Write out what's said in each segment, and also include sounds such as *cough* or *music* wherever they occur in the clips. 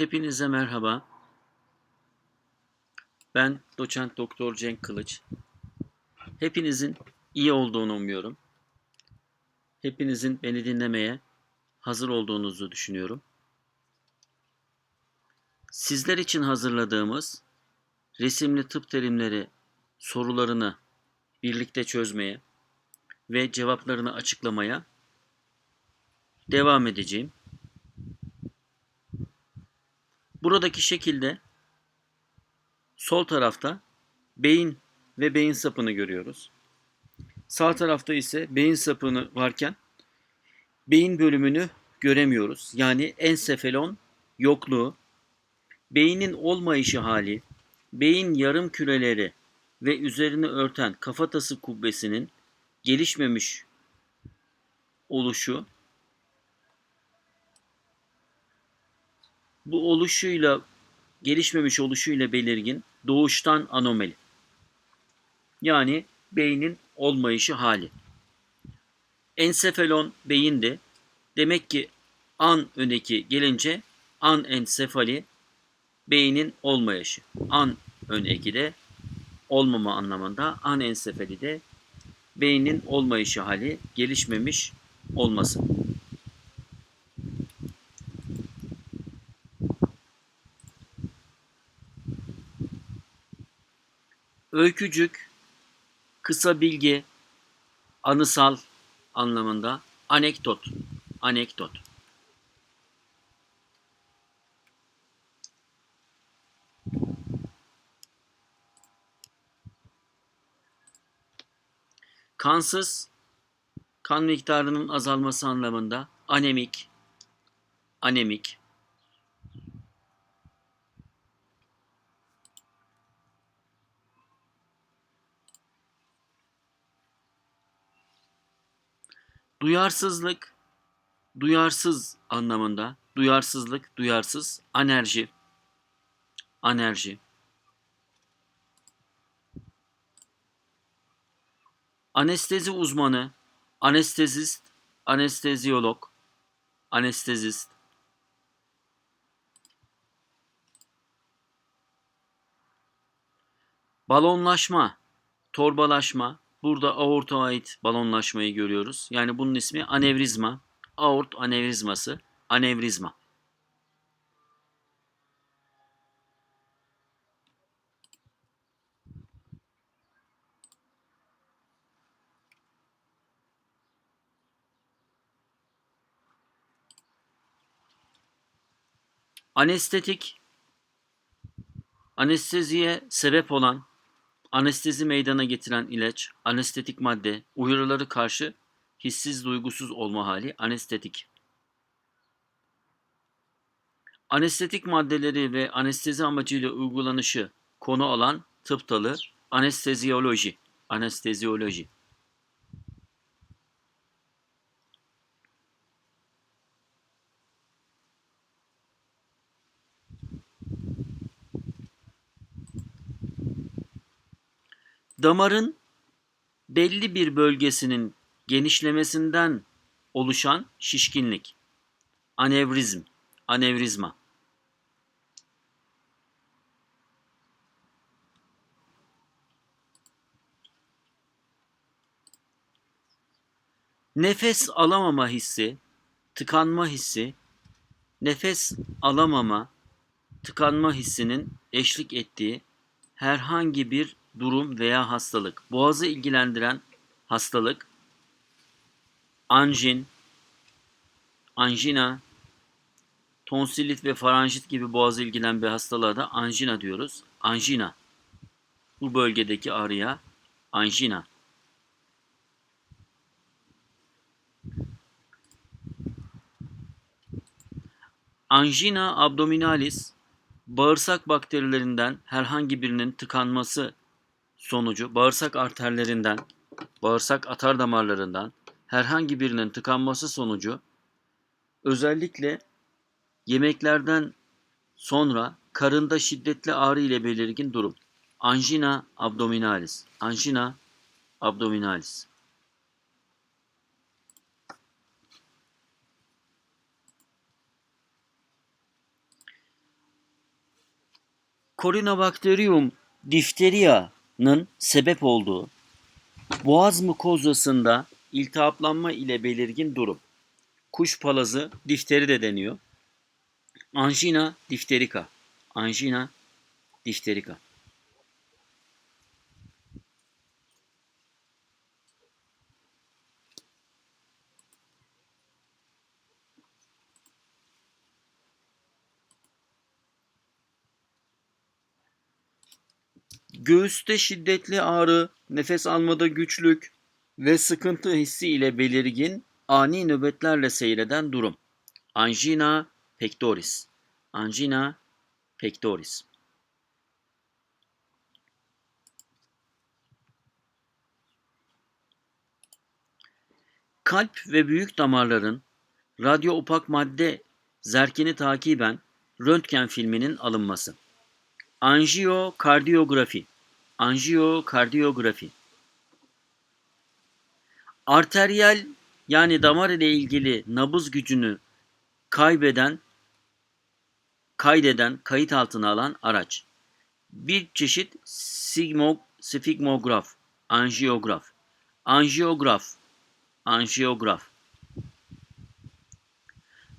Hepinize merhaba. Ben doçent doktor Cenk Kılıç. Hepinizin iyi olduğunu umuyorum. Hepinizin beni dinlemeye hazır olduğunuzu düşünüyorum. Sizler için hazırladığımız resimli tıp terimleri sorularını birlikte çözmeye ve cevaplarını açıklamaya devam edeceğim. Buradaki şekilde sol tarafta beyin ve beyin sapını görüyoruz. Sağ tarafta ise beyin sapını varken beyin bölümünü göremiyoruz. Yani ensefalon yokluğu, beynin olmayışı hali, beyin yarım küreleri ve üzerini örten kafatası kubbesinin gelişmemiş oluşu bu oluşuyla gelişmemiş oluşuyla belirgin doğuştan anomali. Yani beynin olmayışı hali. Ensefalon beyindi. Demek ki an öneki gelince an ensefali beynin olmayışı. An ön eki de olmama anlamında an ensefali de beynin olmayışı hali gelişmemiş olması. Öykücük, kısa bilgi, anısal anlamında anekdot, anekdot. Kansız, kan miktarının azalması anlamında anemik, anemik. Duyarsızlık, duyarsız anlamında, duyarsızlık, duyarsız, anerji, anerji. Anestezi uzmanı, anestezist, anesteziyolog, anestezist. Balonlaşma, torbalaşma. Burada aorta ait balonlaşmayı görüyoruz. Yani bunun ismi anevrizma. Aort anevrizması, anevrizma. Anestetik, anesteziye sebep olan, anestezi meydana getiren ilaç, anestetik madde, uyarıları karşı hissiz duygusuz olma hali anestetik. Anestetik maddeleri ve anestezi amacıyla uygulanışı konu alan tıp dalı anesteziyoloji. Anesteziyoloji. Damarın belli bir bölgesinin genişlemesinden oluşan şişkinlik. Anevrizm, anevrizma. Nefes alamama hissi, tıkanma hissi, nefes alamama, tıkanma hissinin eşlik ettiği herhangi bir durum veya hastalık. Boğazı ilgilendiren hastalık, anjin, anjina, tonsillit ve faranjit gibi boğazı ilgilen bir hastalığa da anjina diyoruz. Anjina. Bu bölgedeki ağrıya anjina. Anjina abdominalis bağırsak bakterilerinden herhangi birinin tıkanması sonucu bağırsak arterlerinden, bağırsak atar damarlarından herhangi birinin tıkanması sonucu özellikle yemeklerden sonra karında şiddetli ağrı ile belirgin durum. Anjina abdominalis. Anjina abdominalis. Corynebacterium difteria'nın sebep olduğu boğaz mukozasında iltihaplanma ile belirgin durum. Kuş palazı difteri de deniyor. Angina difterika. Angina difterika. Göğüste şiddetli ağrı, nefes almada güçlük ve sıkıntı hissi ile belirgin ani nöbetlerle seyreden durum. Angina pectoris. Angina pectoris. Kalp ve büyük damarların radyo opak madde zerkini takiben röntgen filminin alınması. Anjiyokardiyografi. Anjiyokardiyografi. Arteriyel yani damar ile ilgili nabız gücünü kaybeden, kaydeden, kayıt altına alan araç. Bir çeşit sigmog, sfigmograf, anjiyograf. Anjiyograf, anjiyograf.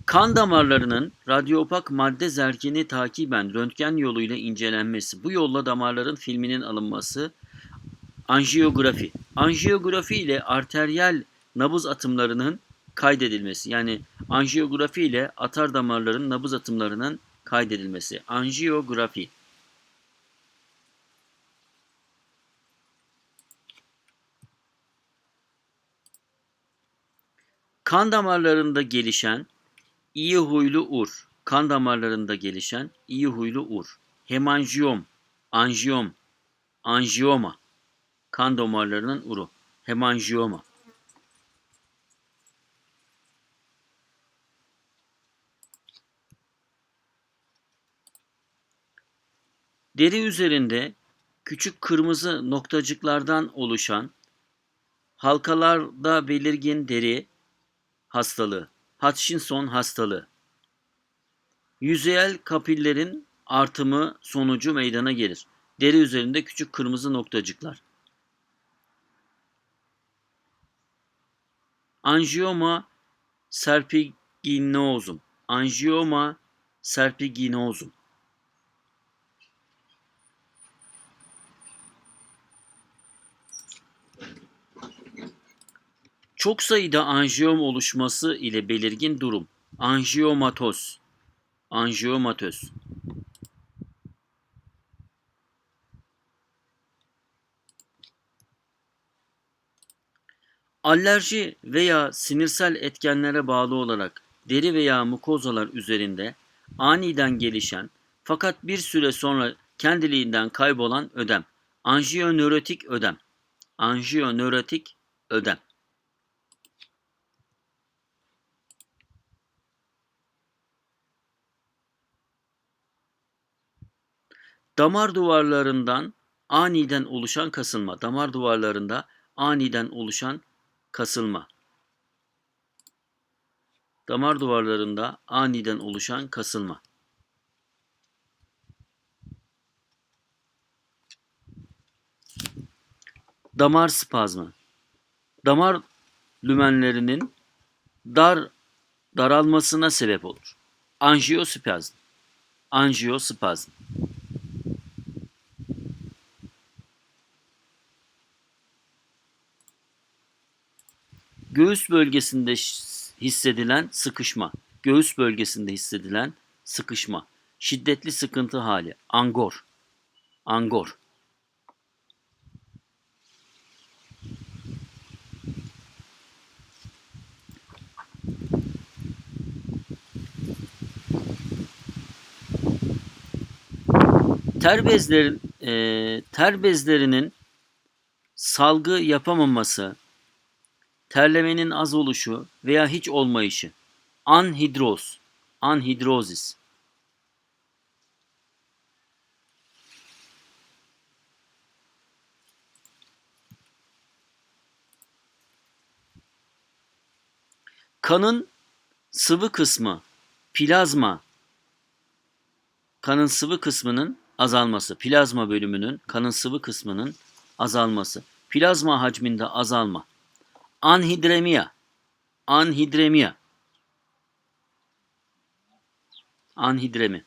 Kan damarlarının radyopak madde zerkini takiben röntgen yoluyla incelenmesi, bu yolla damarların filminin alınması, anjiyografi. Anjiyografi ile arteriyel nabız atımlarının kaydedilmesi. Yani anjiyografi ile atar damarların nabız atımlarının kaydedilmesi. Anjiyografi. Kan damarlarında gelişen iyi huylu ur. Kan damarlarında gelişen iyi huylu ur. Hemanjiyom, anjiyom, anjiyoma. Kan damarlarının uru. Hemanjiyoma. Deri üzerinde küçük kırmızı noktacıklardan oluşan halkalarda belirgin deri hastalığı, Hutchinson hastalığı. Yüzeyel kapillerin artımı sonucu meydana gelir. Deri üzerinde küçük kırmızı noktacıklar. Angioma serpiginosum. Angioma serpiginosum. Çok sayıda anjiyom oluşması ile belirgin durum. Anjiyomatoz. Anjiyomatoz. Alerji veya sinirsel etkenlere bağlı olarak deri veya mukozalar üzerinde aniden gelişen fakat bir süre sonra kendiliğinden kaybolan ödem. Anjiyonörotik ödem. Anjiyonörotik ödem. Damar duvarlarından aniden oluşan kasılma. Damar duvarlarında aniden oluşan kasılma. Damar duvarlarında aniden oluşan kasılma. Damar spazmı. Damar lümenlerinin dar daralmasına sebep olur. Anjiyospazm. Anjiyospazm. Göğüs bölgesinde hissedilen sıkışma. Göğüs bölgesinde hissedilen sıkışma. Şiddetli sıkıntı hali. Angor. Angor. Ter bezlerin e, ter bezlerinin salgı yapamaması, terlemenin az oluşu veya hiç olmayışı. Anhidroz, anhidrozis. Kanın sıvı kısmı, plazma, kanın sıvı kısmının azalması. Plazma bölümünün kanın sıvı kısmının azalması. Plazma hacminde azalma. Anhidremia. Anhidremia. Anhidremi.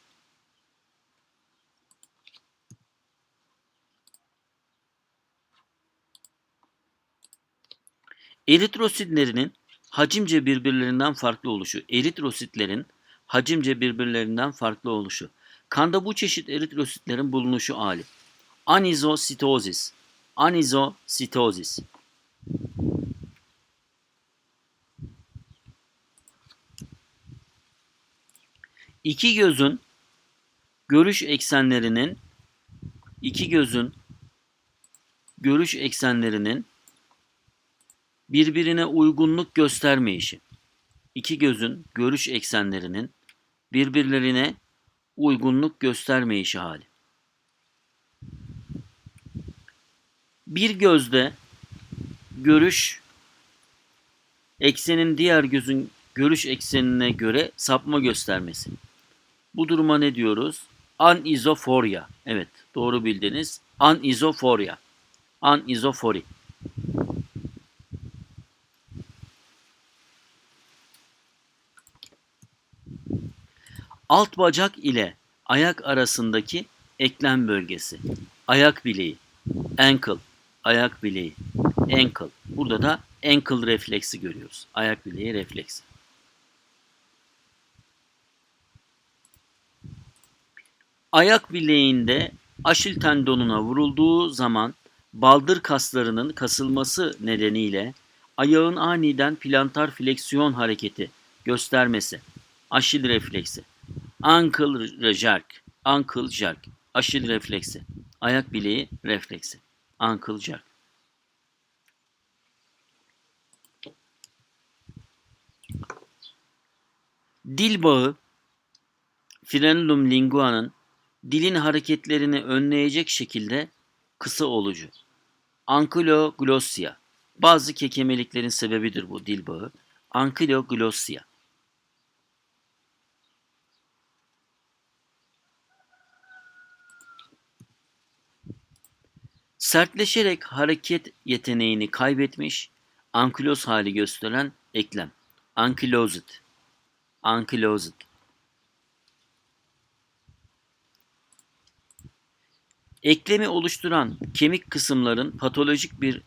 Eritrositlerinin hacimce birbirlerinden farklı oluşu. Eritrositlerin hacimce birbirlerinden farklı oluşu. Kanda bu çeşit eritrositlerin bulunuşu hali. Anizositozis. Anizositozis. İki gözün görüş eksenlerinin iki gözün görüş eksenlerinin birbirine uygunluk göstermeyişi. İki gözün görüş eksenlerinin birbirlerine uygunluk göstermeyişi hali. Bir gözde görüş eksenin diğer gözün görüş eksenine göre sapma göstermesi. Bu duruma ne diyoruz? Anizoforya. Evet, doğru bildiniz. Anizoforya. Anizofori. Alt bacak ile ayak arasındaki eklem bölgesi. Ayak bileği. Ankle. Ayak bileği. Ankle. Burada da ankle refleksi görüyoruz. Ayak bileği refleksi. Ayak bileğinde aşil tendonuna vurulduğu zaman baldır kaslarının kasılması nedeniyle ayağın aniden plantar fleksiyon hareketi göstermesi. Aşil refleksi. Ankle jerk. Ankle jerk. Aşil refleksi. Ayak bileği refleksi. Ankle jerk. Dil bağı frenulum lingua'nın dilin hareketlerini önleyecek şekilde kısa olucu. Ankyloglossia. Bazı kekemeliklerin sebebidir bu dil bağı. Ankyloglossia. Sertleşerek hareket yeteneğini kaybetmiş, ankiloz hali gösteren eklem. Ankylosed. Ankylosed. Eklemi oluşturan kemik kısımların patolojik bir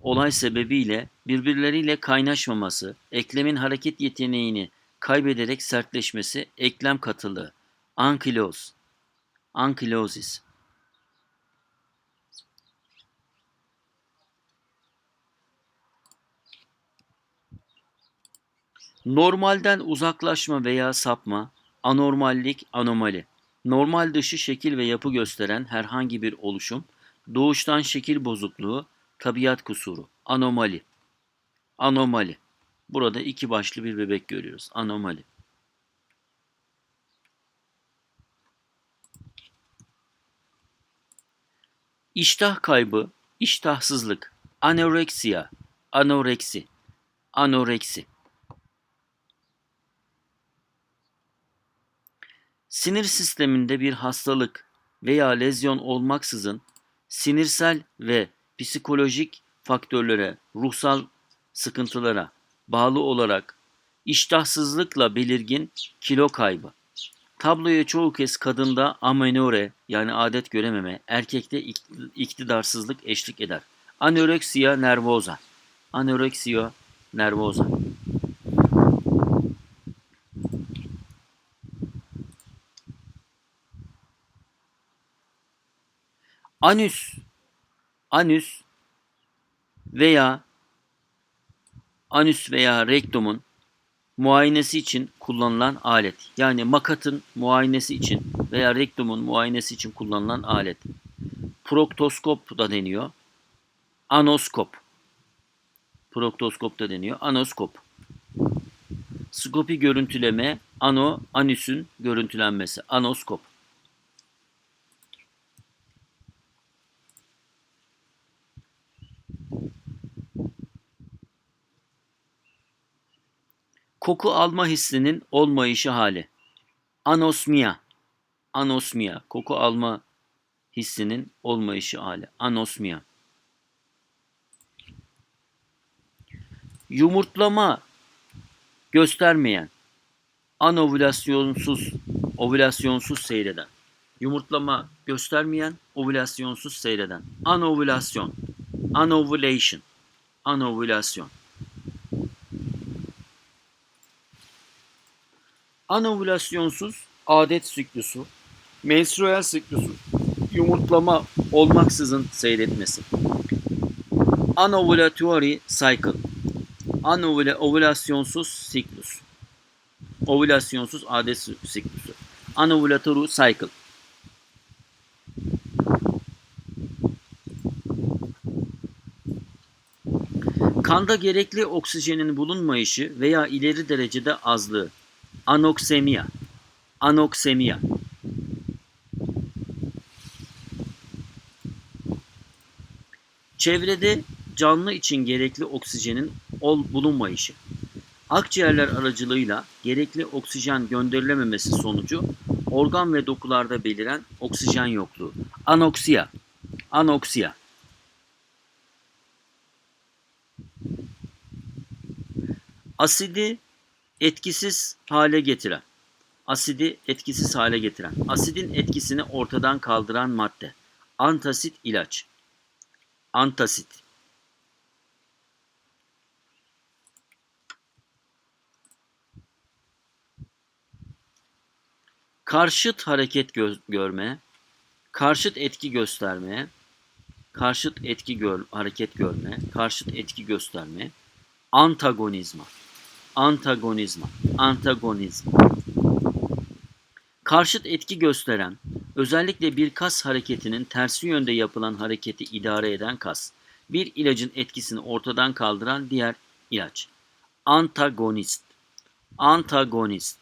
olay sebebiyle birbirleriyle kaynaşmaması, eklemin hareket yeteneğini kaybederek sertleşmesi, eklem katılığı, ankiloz, ankilozis. Normalden uzaklaşma veya sapma, anormallik, anomali. Normal dışı şekil ve yapı gösteren herhangi bir oluşum, doğuştan şekil bozukluğu, tabiat kusuru, anomali. Anomali. Burada iki başlı bir bebek görüyoruz. Anomali. İştah kaybı, iştahsızlık, anoreksiya, anoreksi, anoreksi. Sinir sisteminde bir hastalık veya lezyon olmaksızın sinirsel ve psikolojik faktörlere, ruhsal sıkıntılara bağlı olarak iştahsızlıkla belirgin kilo kaybı. Tabloya çoğu kez kadında amenore yani adet görememe, erkekte iktidarsızlık eşlik eder. Anoreksiya nervoza. Anoreksiya nervoza. Anüs, anüs veya anüs veya rektumun muayenesi için kullanılan alet. Yani makatın muayenesi için veya rektumun muayenesi için kullanılan alet. Proktoskop da deniyor. Anoskop. Proktoskop da deniyor. Anoskop. Skopi görüntüleme, ano, anüsün görüntülenmesi. Anoskop. Koku alma hissinin olmayışı hali. Anosmia. Anosmia. Koku alma hissinin olmayışı hali. Anosmia. Yumurtlama göstermeyen, anovülasyonsuz, ovülasyonsuz seyreden. Yumurtlama göstermeyen, ovülasyonsuz seyreden. Anovülasyon, anovulation, anovülasyon. Anovülasyonsuz adet siklusu, menstrual siklusu, yumurtlama olmaksızın seyretmesi. Anovulatory cycle, anovula, ovülasyonsuz siklus, ovülasyonsuz adet siklusu. Anovulatory cycle. Kanda gerekli oksijenin bulunmayışı veya ileri derecede azlığı. Anoksemiya. Anoksemiya. Çevrede canlı için gerekli oksijenin ol bulunmayışı. Akciğerler aracılığıyla gerekli oksijen gönderilememesi sonucu organ ve dokularda beliren oksijen yokluğu. Anoksiya. Anoksiya. Asidi etkisiz hale getiren. Asidi etkisiz hale getiren. Asidin etkisini ortadan kaldıran madde. Antasit ilaç. Antasit. Karşıt hareket gö görme, karşıt etki gösterme, karşıt etki gör hareket görme, karşıt etki gösterme, antagonizma. Antagonizma. Antagonizm. Karşıt etki gösteren, özellikle bir kas hareketinin tersi yönde yapılan hareketi idare eden kas. Bir ilacın etkisini ortadan kaldıran diğer ilaç. Antagonist. Antagonist.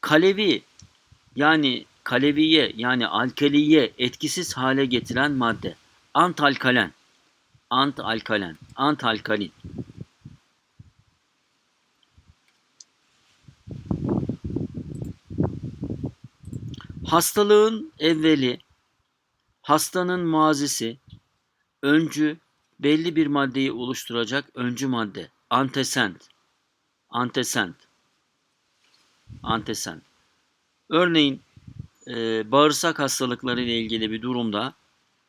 Kalevi yani kaleviye yani alkaliye etkisiz hale getiren madde. Antalkalen. Antalkalen. Antalkalin. Hastalığın evveli, hastanın mazisi, öncü, belli bir maddeyi oluşturacak öncü madde. Antesent. Antesent. Antesent. Örneğin e, bağırsak hastalıkları ile ilgili bir durumda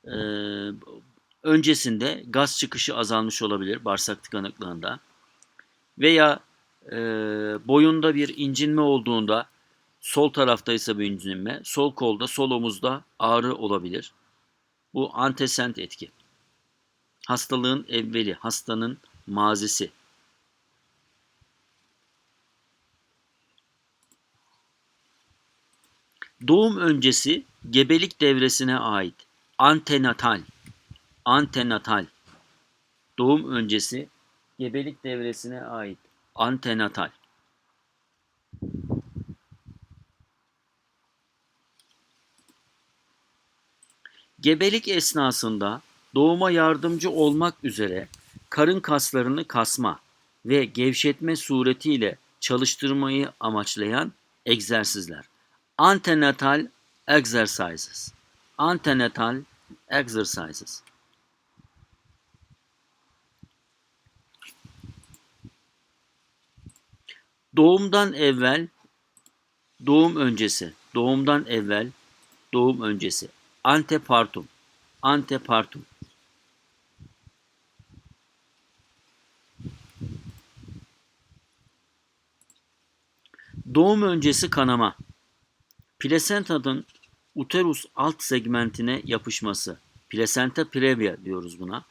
e, öncesinde gaz çıkışı azalmış olabilir bağırsak tıkanıklığında veya e, boyunda bir incinme olduğunda sol taraftaysa bir incinme, sol kolda, sol omuzda ağrı olabilir. Bu antesent etki. Hastalığın evveli, hastanın mazisi. Doğum öncesi gebelik devresine ait antenatal antenatal doğum öncesi gebelik devresine ait antenatal Gebelik esnasında doğuma yardımcı olmak üzere karın kaslarını kasma ve gevşetme suretiyle çalıştırmayı amaçlayan egzersizler. Antenatal exercises. Antenatal exercises. Doğumdan evvel, doğum öncesi, doğumdan evvel, doğum öncesi. Antepartum, antepartum. Doğum öncesi kanama. Plasentanın uterus alt segmentine yapışması. Plasenta previa diyoruz buna.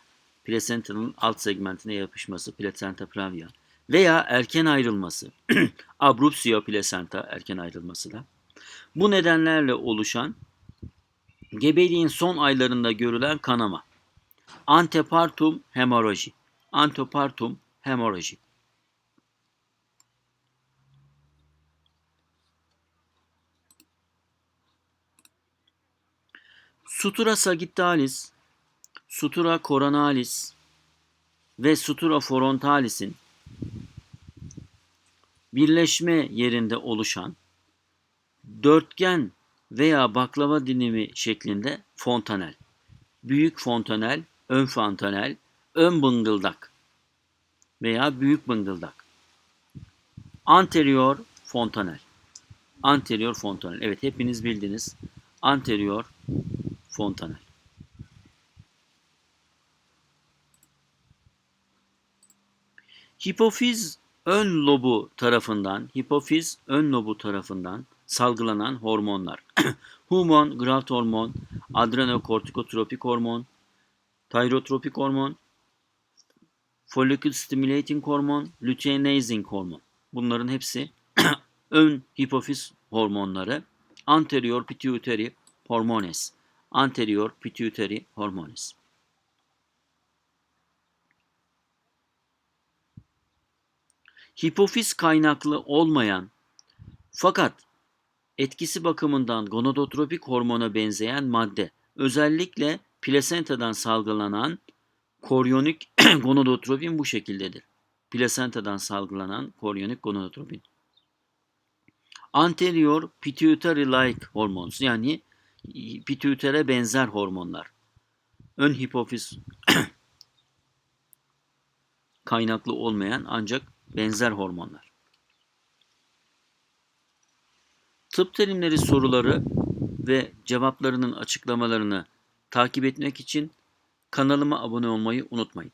Plasentanın alt segmentine yapışması. Placenta previa. Veya erken ayrılması. *clears throat* Abruptio placenta erken ayrılması da. Bu nedenlerle oluşan gebeliğin son aylarında görülen kanama. Antepartum hemoroji. Antepartum hemoroji. Sutura sagittalis, sutura coronalis ve sutura frontalis'in birleşme yerinde oluşan dörtgen veya baklava dilimi şeklinde fontanel. Büyük fontanel, ön fontanel, ön bıngıldak veya büyük bıngıldak. Anterior fontanel. Anterior fontanel. Evet hepiniz bildiniz. Anterior fontanel. Hipofiz ön lobu tarafından, hipofiz ön lobu tarafından salgılanan hormonlar. *clears throat* Hormon, growth hormon, adrenokortikotropik hormon, tyrotropik hormon, follicle stimulating hormon, luteinizing hormon. Bunların hepsi *clears throat* ön hipofiz hormonları. Anterior pituitary hormones. Anterior pituitary hormones. Hipofiz kaynaklı olmayan fakat etkisi bakımından gonadotropik hormona benzeyen madde özellikle plasentadan salgılanan koryonik *clears throat* gonadotropin bu şekildedir. Plasentadan salgılanan koryonik gonadotropin. Anterior pituitary-like hormones yani pituitere benzer hormonlar. Ön hipofiz *clears throat* kaynaklı olmayan ancak benzer hormonlar. Tıp terimleri soruları ve cevaplarının açıklamalarını takip etmek için kanalıma abone olmayı unutmayın.